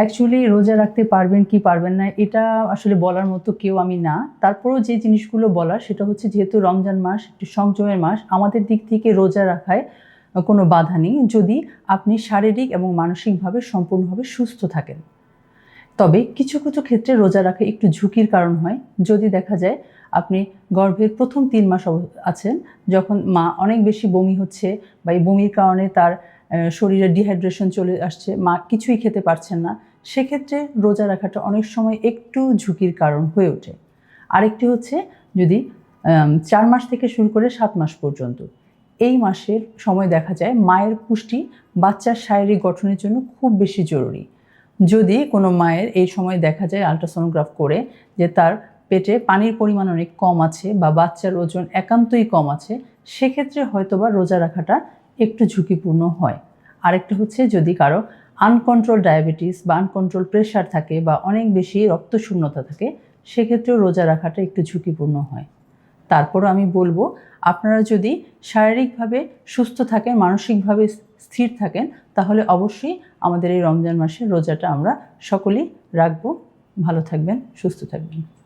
Actually রোজা রাখতে পারবেন কি পারবেন না, এটা আসলে বলার মতো কেউ আমি না। তারপরেও যে জিনিসগুলো বলার, সেটা হচ্ছে যেহেতু রমজান মাস, একটি সংযমের মাস, আমাদের দিক থেকে রোজা রাখায় কোনো বাধা নেই। যদি আপনি শারীরিক এবং মানসিকভাবে সম্পূর্ণভাবে সুস্থ থাকেন। তবে কিছু কিছু ক্ষেত্রে রোজা রাখা একটু ঝুঁকির কারণ হয়। যদি দেখা যায় আপনি গর্ভের প্রথম তিন মাস আছেন, যখন মা অনেক বেশি বমি হচ্ছে বা এই বমির কারণে তার শরীরে ডিহাইড্রেশন চলে আসছে, মা কিছুই খেতে পারছেন না, সেক্ষেত্রে রোজা রাখাটা অনেক সময় একটু ঝুঁকির কারণ হয়ে ওঠে। আরেকটি হচ্ছে যদি চার মাস থেকে শুরু করে সাত মাস পর্যন্ত, এই মাসের সময় দেখা যায় মায়ের পুষ্টি বাচ্চার শারীরিক গঠনের জন্য খুব বেশি জরুরি। যদি কোনো মায়ের এই সময় দেখা যায় আলট্রাসোনোগ্রাফ করে যে তার পেটে পানির পরিমাণ অনেক কম আছে বা বাচ্চার ওজন একান্তই কম আছে, সেক্ষেত্রে হয়তোবা রোজা রাখাটা একটু ঝুঁকিপূর্ণ হয়। আরেকটা হচ্ছে যদি কারও আনকন্ট্রোল ডায়াবেটিস বা আনকন্ট্রোল প্রেশার থাকে বা অনেক বেশি রক্তশূন্যতা থাকে, সেক্ষেত্রেও রোজা রাখাটা একটু ঝুঁকিপূর্ণ হয়। তারপরও আমি বলব, আপনারা যদি শারীরিকভাবে সুস্থ থাকেন, মানসিকভাবে স্থির থাকেন, তাহলে অবশ্যই আমাদের এই রমজান মাসে রোজাটা আমরা সকলেই রাখব। ভালো থাকবেন, সুস্থ থাকবেন।